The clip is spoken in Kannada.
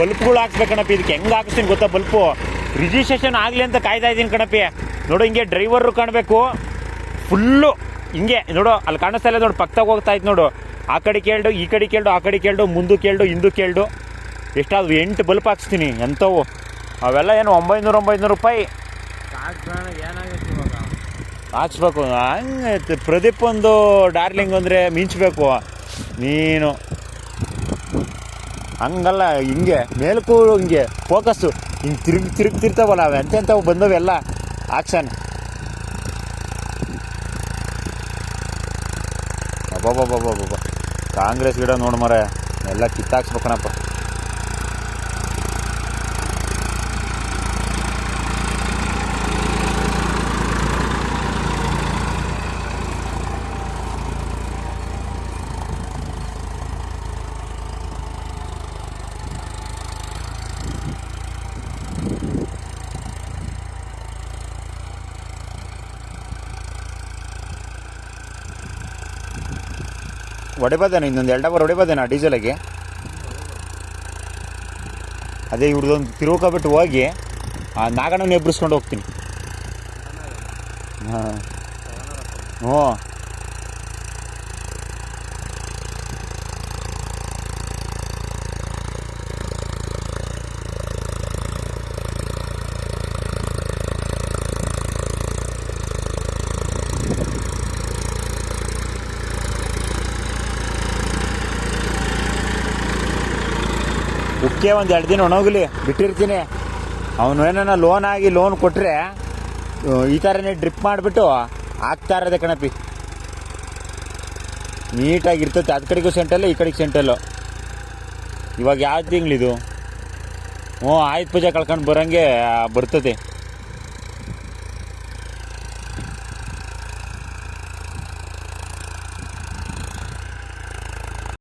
ಬಲ್ಪ್ಗಳು ಹಾಕ್ಸ್ಬೇಕು ಕಣಪ್ಪಿ, ಇದಕ್ಕೆ ಹೆಂಗೆ ಹಾಕಿಸ್ತೀನಿ ಗೊತ್ತಾ ಬಲ್ಪು? ರಿಜಿಸ್ಟ್ರೇಷನ್ ಆಗಲಿ ಅಂತ ಕಾಯ್ತಾ ಇದ್ದೀನಿ ಕಣಪ್ಪಿ. ನೋಡು, ಹಿಂಗೆ ಡ್ರೈವರು ಕಾಣಬೇಕು. ಫುಲ್ಲು ಹಿಂಗೆ, ನೋಡು, ಅಲ್ಲಿ ಕಾಣಿಸ್ತಾ ಇಲ್ಲ ನೋಡು, ಪಕ್ಕದಾಗ ಹೋಗ್ತಾ ಇತ್ತು ನೋಡು. ಆ ಕಡೆ ಕೇಳ್ಡು, ಈ ಕಡೆ ಕೇಳ್ಡು, ಆ ಕಡೆ ಕೇಳ್ಡು, ಮುಂದೆ ಕೇಳ್ಡು, ಹಿಂದೂ ಕೇಳ್ಡು. ಎಷ್ಟಾದ್ರು ಎಂಟು ಬಲ್ಪ್ ಹಾಕ್ಸ್ತೀನಿ, ಎಂಥವು. ಅವೆಲ್ಲ ಏನು, ಒಂಬೈನೂರು ಒಂಬೈನೂರು ರೂಪಾಯಿ? ಹಾಕ್ಸ್ಬೇಕು. ಹಂಗೆ ಪ್ರದೀಪ್ ಒಂದು ಡಾರ್ಲಿಂಗ್ ಅಂದರೆ ಮಿಂಚಬೇಕು. ನೀನು. ಹಂಗಲ್ಲ, ಹಿಂಗೆ ಮೇಲಕ್ಕೂ ಹಿಂಗೆ ಫೋಕಸ್ಸು ಹಿಂಗೆ ತಿರುಗಿ ತಿರುಗಿ ತಿರುಗ್ತಿರ್ತಾವಲ್ಲ ಅವು ಎಂತೆಂಥವು ಬಂದವೆಲ್ಲ ಆಕ್ಷನ್ ಅಬ್ಬಬ್ಬಬ್ಬಬ್ಬಬ್ಬ. ಕಾಂಗ್ರೆಸ್ ಗಿಡ ನೋಡು ಮರ ಎಲ್ಲ ಕಿತ್ತಾಕ್ಸ್ಬೇಕಣಪ್ಪ. ಹೊಡಿಬೋದೇನೋ ಇನ್ನೊಂದು ಎರಡು ಅವರ್ ಹೊಡೆಬೋದೇನ ಡೀಸೆಲಿಗೆ. ಅದೇ ಇವ್ರದ್ದೊಂದು ತಿರುಗ್ಕೊಬಿಟ್ಟು ಹೋಗಿ, ಆ ನಾಗಣ್ಣನ ಎಬ್ಬರಿಸ್ಕೊಂಡು ಹೋಗ್ತೀನಿ. ಹಾಂ. ಹ್ಞೂ ಉಕ್ಕೆ ಒಂದು ಎರಡು ದಿನ ಒಣಗಲಿ, ಬಿಟ್ಟಿರ್ತೀನಿ. ಅವನು ಏನನ್ನ ಲೋನ್ ಆಗಿ ಲೋನ್ ಕೊಟ್ಟರೆ ಈ ಥರನೇ ಡ್ರಿಪ್ ಮಾಡಿಬಿಟ್ಟು ಆಗ್ತಾ ಇರೋದೆ ಕಣಪಿ ನೀಟಾಗಿ ಅದು ಕಡೆಗೂ ಸೆಂಟಲ್ಲು ಈ ಕಡೆಗೆ ಸೆಂಟಲ್ಲು ಇವಾಗ ಯಾವ ತಿಂಗಳಿದು? ಹ್ಞೂ ಆಯ್ತು ಪೂಜೆ, ಕಳ್ಕೊಂಡು ಬರೋಂಗೆ ಬರ್ತದೆ